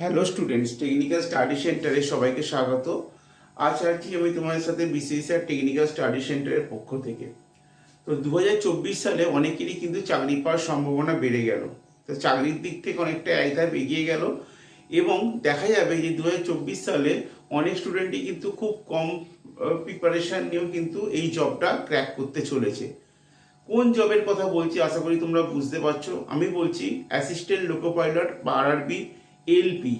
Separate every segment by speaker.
Speaker 1: Hello students technical study সেন্টারে সবাইকে স্বাগত। আজ আছি আমি তোমাদের সাথে বিসিএসআর টেকনিক্যাল স্টাডি সেন্টারের পক্ষ থেকে। তো দু হাজার চব্বিশ সালে অনেকেরই কিন্তু চাকরি পাওয়ার সম্ভাবনা বেড়ে গেল। তো চাকরির দিক থেকে অনেকটা এক ধাপ এগিয়ে গেল এবং দেখা যাবে যে দু হাজার চব্বিশ সালে অনেক স্টুডেন্টই কিন্তু খুব কম প্রিপারেশন নিয়েও কিন্তু এই জবটা ক্র্যাক করতে চলেছে। কোন জবের কথা বলছি আশা করি তোমরা বুঝতে পারছ। আমি বলছি অ্যাসিস্ট্যান্ট লোকো পাইলট বা আরআরবি এলপি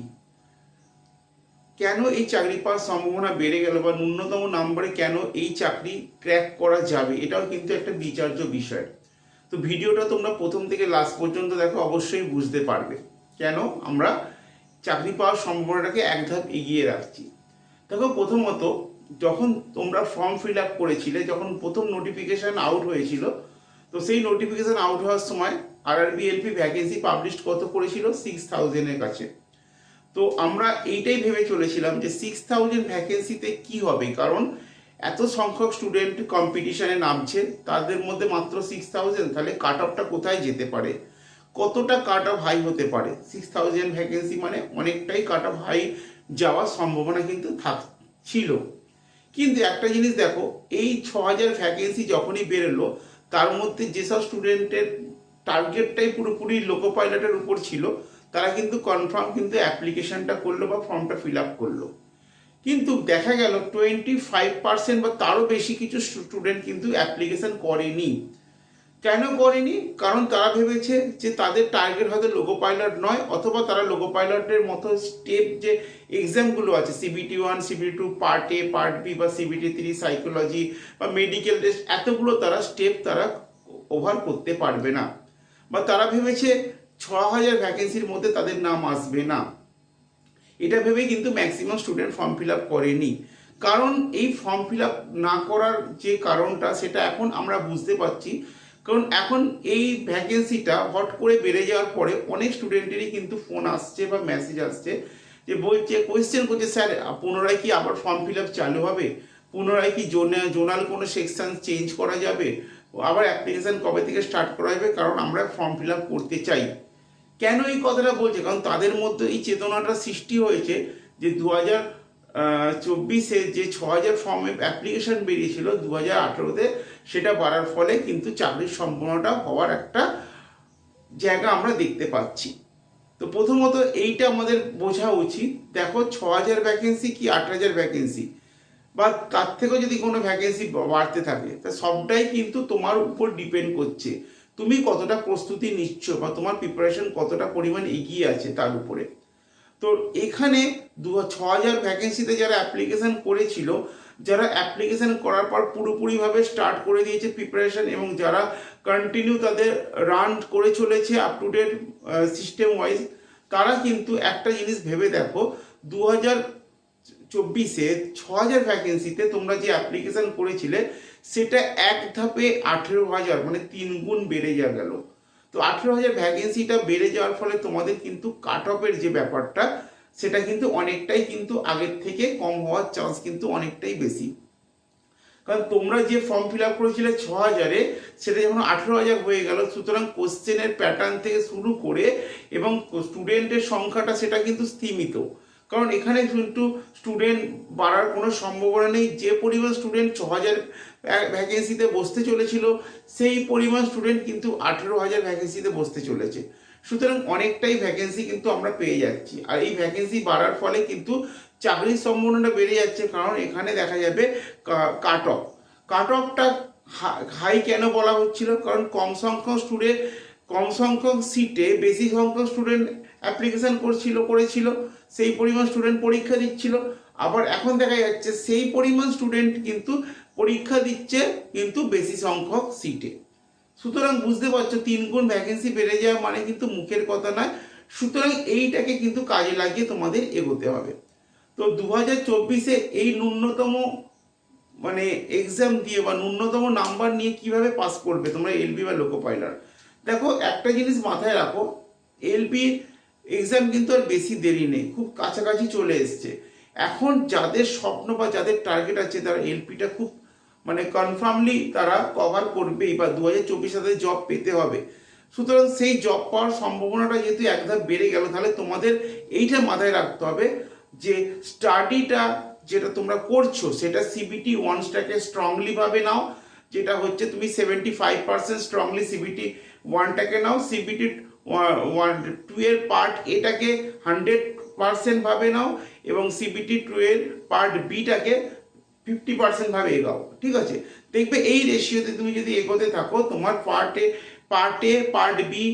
Speaker 1: কেন এই চাকরি পাওয়ার সম্ভাবনা বেড়ে গেল বা ন্যূনতম নম্বরে কেন এই চাকরি ক্র্যাক করা যাবে? এটাও কিন্তু একটা বিচার্য বিষয়। তো ভিডিওটা তোমরা প্রথম থেকে লাস্ট পর্যন্ত দেখো, অবশ্যই বুঝতে পারবে। কেন আমরা চাকরি পাওয়ার সম্ভাবনাটাকে এক ধাপ এগিয়ে রাখছি। দেখো প্রথমত, যখন তোমরা ফর্ম ফিল আপ করেছিলে, যখন প্রথম নোটিফিকেশন আউট হয়েছিল তো সেই নোটিফিকেশান আউট হওয়ার সময় আরআরবি এলপি ভ্যাকেন্সি পাবলিশ কত করেছিল? সিক্স থাউজেন্ডের কাছে। তো আমরা এইটাই ভেবে চলেছিলাম যে সিক্স থাউজেন্ড ভ্যাকেন্সিতে কি হবে? কারণ এত সংখ্যক স্টুডেন্ট কম্পিটিশনে নামছে, তাদের মধ্যে মাত্র সিক্স থাউজেন্ড তাহলে কাট অফটা কোথায় যেতে পারে? কতটা কাট অফ হাই হতে পারে? সিক্স থাউজেন্ড ভ্যাকেন্সি মানে অনেকটাই কাট অফ হাই যাওয়ার সম্ভাবনা কিন্তু থাক ছিল কিন্তু একটা জিনিস দেখো, এই ছ হাজার ভ্যাকেন্সি যখনই বেরোলো তার মধ্যে যেসব স্টুডেন্টের টার্গেটটাই পুরোপুরি লোকো পাইলটের উপর ছিল, তারা কিন্তু কনফার্ম কিন্তু অ্যাপ্লিকেশনটা করল বা ফর্মটা ফিল আপ করল। কিন্তু দেখা গেল টোয়েন্টি ফাইভ পার্সেন্ট বা তারও বেশি কিছু স্টুডেন্ট কিন্তু অ্যাপ্লিকেশন করেনি। কেন করেনি? কারণ তারা ভেবেছে যে তাদের টার্গেট হয়তো লোগো পাইলট নয়, অথবা তারা লোগো পাইলটের মতো স্টেপ যে এক্সামগুলো আছে CBT one CBT two part A part B বা সিবিটি থ্রি সাইকোলজি বা মেডিকেল টেস্ট এতগুলো তারা স্টেপ তারা ওভার করতে পারবে না। বা তারা ভেবেছে ছ হাজার ভ্যাকেন্সির মধ্যে তাদের নাম আসবে না। এটা ভেবে কিন্তু maximum student form fill up করেনি। কারণ এই ফর্ম ফিল আপ না করার যে কারণটা, সেটা এখন আমরা বুঝতে পারছি কারণ এখন এই ভ্যাকেন্সিটা হট করে বেড়ে যাওয়ার পরে অনেক স্টুডেন্টেরই কিন্তু ফোন আসছে বা মেসেজ আসছে যে বলছে কোয়েশ্চেন করছে, স্যার, পুনরায় কি আবার ফর্ম ফিল আপ চালু হবে? পুনরায় কি জোনাল কোনো সেকশন চেঞ্জ করা যাবে? আবার অ্যাপ্লিকেশন কবে থেকে স্টার্ট করা যাবে? কারণ আমরা ফর্ম ফিল আপ করতে চাই। কেন এই কথাটা বলছে? কারণ তাদের মধ্যে এই চেতনাটা সৃষ্টি হয়েছে যে দু হাজার চব্বিশে যে ছ হাজার ফর্মে অ্যাপ্লিকেশন বেরিয়েছিল দু হাজার আঠেরোতে, সেটা বাড়ার ফলে কিন্তু চাকরির সম্ভাবনাটা হওয়ার একটা জায়গা আমরা দেখতে পাচ্ছি। তো প্রথমত এইটা আমাদের বোঝা উচিত। দেখো ছ হাজার ভ্যাকেন্সি কি আট হাজার ভ্যাকেন্সি বা তার থেকেও যদি কোনো ভ্যাকেন্সি বাড়তে থাকে, তা সবটাই কিন্তু তোমার উপর ডিপেন্ড করছে। তুমি কতটা প্রস্তুতি নিচ্ছ বা তোমার প্রিপারেশন কতটা পরিমাণ এগিয়ে আছে তার উপরে। তো এখানে দু ছ হাজার ভ্যাকেন্সিতে যারা অ্যাপ্লিকেশন করেছিল, যারা অ্যাপ্লিকেশন করার পর পুরোপুরিভাবে স্টার্ট করে দিয়েছে প্রিপারেশন এবং যারা কন্টিনিউ তাদের রান করে চলেছে up to date system wise তারা কিন্তু একটা জিনিস ভেবে দেখো, দু হাজার চব্বিশে ছ হাজার ভ্যাকেন্সিতে তোমরা যে অ্যাপ্লিকেশন করেছিলে, সেটা এক ধাপে আঠেরো হাজার মানে তিন গুণ বেড়ে যা গেল। তো আঠেরো হাজার ভ্যাকেন্সিটা বেড়ে যাওয়ার ফলে তোমাদের কিন্তু কাট অফের যে ব্যাপারটা, সেটা কিন্তু অনেকটাই কিন্তু আগের থেকে কম হওয়ার চান্স কিন্তু অনেকটাই বেশি। কারণ তোমরা যে ফর্ম ফিল আপ করেছিলে ছ হাজারে, সেটা যখন আঠেরো হাজার হয়ে গেল, সুতরাং কোশ্চেনের প্যাটার্ন থেকে শুরু করে এবং স্টুডেন্টের সংখ্যাটা সেটা কিন্তু স্থিমিত কারণ এখানে কিন্তু স্টুডেন্ট বাড়ার কোনো সম্ভাবনা নেই। যে পরিমাণ স্টুডেন্ট ছ হাজার ভ্যাকেন্সিতে বসতে চলেছিল, সেই পরিমাণ স্টুডেন্ট কিন্তু আঠেরো হাজার ভ্যাকেন্সিতে বসতে চলেছে। সুতরাং অনেকটাই ভ্যাকেন্সি কিন্তু আমরা পেয়ে যাচ্ছি। আর এই ভ্যাকেন্সি বাড়ার ফলে কিন্তু চাকরির সম্ভাবনাটা বেড়ে যাচ্ছে, কারণ এখানে দেখা যাবে কাট অফ কাট অফটা হাই কেন বলা হচ্ছিল? কারণ কম সংখ্যক স্টুডেন্ট কম সংখ্যক সিটে বেশি সংখ্যক স্টুডেন্ট অ্যাপ্লিকেশন করছিল, করেছিল, সেই পরিমাণ স্টুডেন্ট পরীক্ষা দিচ্ছিল। আবার এখন দেখা যাচ্ছে সেই পরিমাণ স্টুডেন্ট কিন্তু পরীক্ষা দিচ্ছে কিন্তু বেশি সংখ্যক সিটে সুতরাং বুঝতে পারছ, তিন গুণ ভ্যাকেন্সি বেড়ে যাওয়া মানে কিন্তু মুখের কথা নয়। সুতরাং এইটাকে কিন্তু কাজে লাগিয়ে তোমাদের এগোতে হবে। তো দু হাজার চব্বিশে এই ন্যূনতম মানে এক্সাম দিয়ে বা ন্যূনতম নাম্বার নিয়ে কীভাবে পাস করবে তোমরা এলবি বা লোকো পাইলার দেখো, একটা জিনিস মাথায় রাখো এলবি এক্সাম কিন্তু আর বেশি দেরি নেই, খুব কাছাকাছি চলে এসছে। এখন যাদের স্বপ্ন বা যাদের টার্গেট আছে, তারা এলপিটা খুব মানে কনফার্মলি তারা কভার করবেই বা দু হাজার চব্বিশ সালে জব পেতে হবে। সুতরাং সেই জব পাওয়ার সম্ভাবনাটা যেহেতু একধাপ বেড়ে গেল, তাহলে তোমাদের এইটা মাথায় রাখতে হবে যে স্টাডিটা যেটা তোমরা করছ, সেটা সিবিটি ওয়ানসটাকে স্ট্রংলি ভাবে নাও, যেটা হচ্ছে তুমি seventy five percent strongly CBT ওয়ানটাকে নাও সিবিটি ওয়ান টু পার্ট এটাকে হান্ড্রেড পার্সেন্ট ভাবে নাও এবং সিবিটি টু এর পার্ট বিটাকে ফিফটি পার্সেন্ট ভাবে এগাও, ঠিক আছে? দেখবে এই রেশিওতে তুমি যদি এগোতে থাকো, তোমার পার্টে পার্টে, পার্ট বি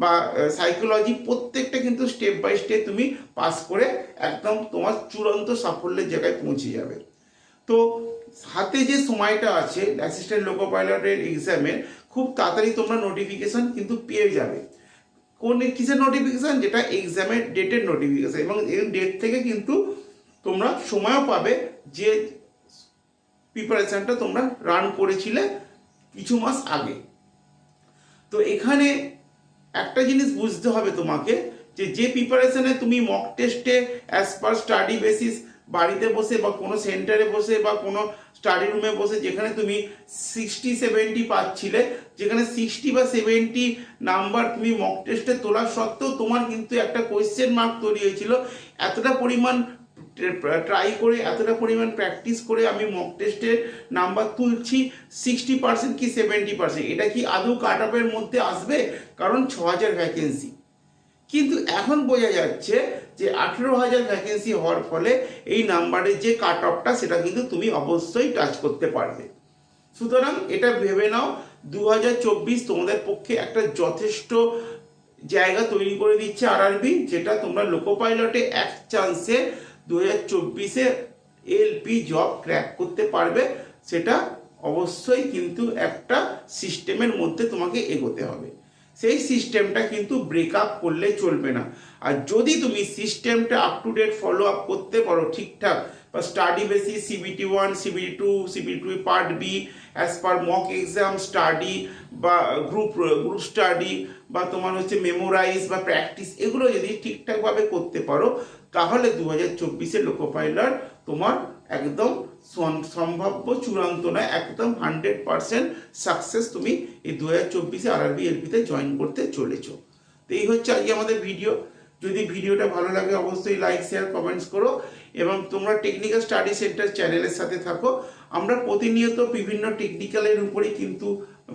Speaker 1: বা সাইকোলজি প্রত্যেকটা কিন্তু স্টেপ বাই স্টেপ তুমি পাস করে একদম তোমার চূড়ান্ত সাফল্যের জায়গায় পৌঁছে যাবে। তো হাতে যে সময়টা আছে অ্যাসিস্ট্যান্ট লোকো পাইলটের এক্সামের খুব তাড়াতাড়ি তোমরা নোটিফিকেশন কিন্তু পেয়ে যাবে। কোন কিসের নোটিফিকেশন যেটা এক্সামের ডেটের নোটিফিকেশন এবং এই ডেট থেকে কিন্তু তোমরা সময়ও পাবে যে প্রিপারেশনটা তোমরা রান করেছিলে কিছু মাস আগে। তো এখানে একটা জিনিস বুঝতে হবে তোমাকে যে যে প্রিপারেশানে তুমি মক টেস্টে অ্যাজ পার স্টাডি বেসিস বাড়িতে বসে বা কোনো সেন্টারে বসে বা কোনো স্টাডি রুমে বসে যেখানে তুমি সিক্সটি সেভেন্টি পাচ্ছিলে, যেখানে সিক্সটি বা সেভেন্টি নাম্বার তুমি মক টেস্টে তোলা সত্ত্বেও তোমার কিন্তু একটা কোয়েশ্চেন মার্ক তৈরি হয়েছিল। এতটা পরিমাণ ট্রাই করে, এতটা পরিমাণ প্র্যাকটিস করে আমি মক টেস্টে নাম্বার তুলছি সিক্সটি পার্সেন্ট কি সেভেন্টি পার্সেন্ট এটা কি আদৌ কাট মধ্যে আসবে? কারণ ছ হাজার ভ্যাকেন্সি কিন্তু এখন বোঝা যাচ্ছে যে আঠেরো হাজার ভ্যাকেন্সি হওয়ার ফলে এই নাম্বারের যে কাট অফটা সেটা কিন্তু তুমি অবশ্যই টাচ করতে পারবে। সুতরাং এটা ভেবে নাও দু হাজার চব্বিশ তোমাদের পক্ষে একটা যথেষ্ট জায়গা তৈরি করে দিচ্ছে আরআরবি যেটা তোমরা লোকো পাইলটে এক চান্সে দু হাজার চব্বিশে এলপি জব ক্র্যাক করতে পারবে। সেটা অবশ্যই কিন্তু একটা সিস্টেমের মধ্যে তোমাকে এগোতে হবে। সেই সিস্টেমটা কিন্তু ব্রেক আপ করলে চলবে না। আর যদি তুমি সিস্টেমটা up to date follow up করতে পারো ঠিকঠাক, বা study basis CBT one CBT two CBT two part B as per mock exam study বা গ্রুপ গ্রুপ স্টাডি বা তোমার হচ্ছে মেমোরাইজ বা প্র্যাকটিস এগুলো যদি ঠিকঠাকভাবে করতে পারো, তাহলে দু হাজার চব্বিশের লোকো পাইলট তোমার একদম সম্ভাব্য চূড়ান্ত নয়, একদম হান্ড্রেড পার্সেন্ট সাকসেস তুমি এই দু হাজার চব্বিশে আরআরবি এলপিতে জয়েন করতে চলেছো। তো এই হচ্ছে আজকে আমাদের ভিডিও যদি ভিডিওটা ভালো লাগে, অবশ্যই লাইক শেয়ার কমেন্টস করো এবং তোমরা টেকনিক্যাল স্টাডি সেন্টার চ্যানেলের সাথে থাকো। আমরা প্রতিনিয়ত বিভিন্ন টেকনিক্যালের উপরেই কিন্তু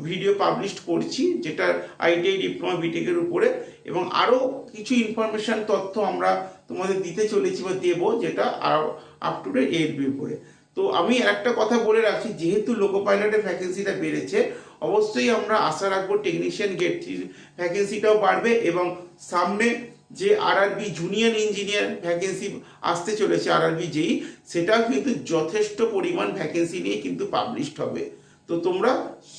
Speaker 1: ভিডিও পাবলিশ করছি, যেটা আইটিআই ডিপ্লোমা বিটেকের উপরে। এবং আরও কিছু ইনফরমেশন তথ্য আমরা তোমাদের দিতে চলেছি বা দেবো, যেটা আরও আপ টু ডেট এর উপরে। তো আমি একটা কথা বলে রাখছি, যেহেতু লোকো পাইলটের ভ্যাকেন্সিটা বেড়েছে, অবশ্যই আমরা আশা রাখব টেকনিশিয়ান গেট ভ্যাকেন্সিটাও বাড়বে এবং সামনে যে আরআরবি জুনিয়র ইঞ্জিনিয়ার ভ্যাকেন্সি আসতে চলেছে আর আরআরবি যেই, সেটাও কিন্তু যথেষ্ট পরিমাণ ভ্যাকেন্সি নিয়ে কিন্তু পাবলিশড হবে। তো তোমরা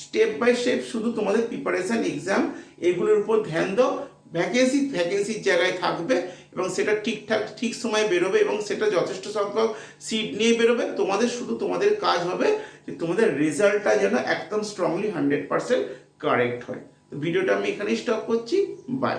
Speaker 1: স্টেপ বাই স্টেপ শুধু তোমাদের প্রিপারেশন এক্সাম এগুলোর উপর ধ্যান দাও ভ্যাকেন্সি ভ্যাকেন্সির জায়গায় থাকবে এবং সেটা ঠিকঠাক, ঠিক সময়ে বেরোবে এবং সেটা যথেষ্ট সংখ্যক সিট নিয়ে বেরোবে। তোমাদের শুধু তোমাদের কাজ হবে যে তোমাদের রেজাল্টটা যেন একদম স্ট্রংলি হান্ড্রেড পারসেন্ট কারেক্ট হয়। তো ভিডিওটা আমি এখানেই স্টপ করছি। বাই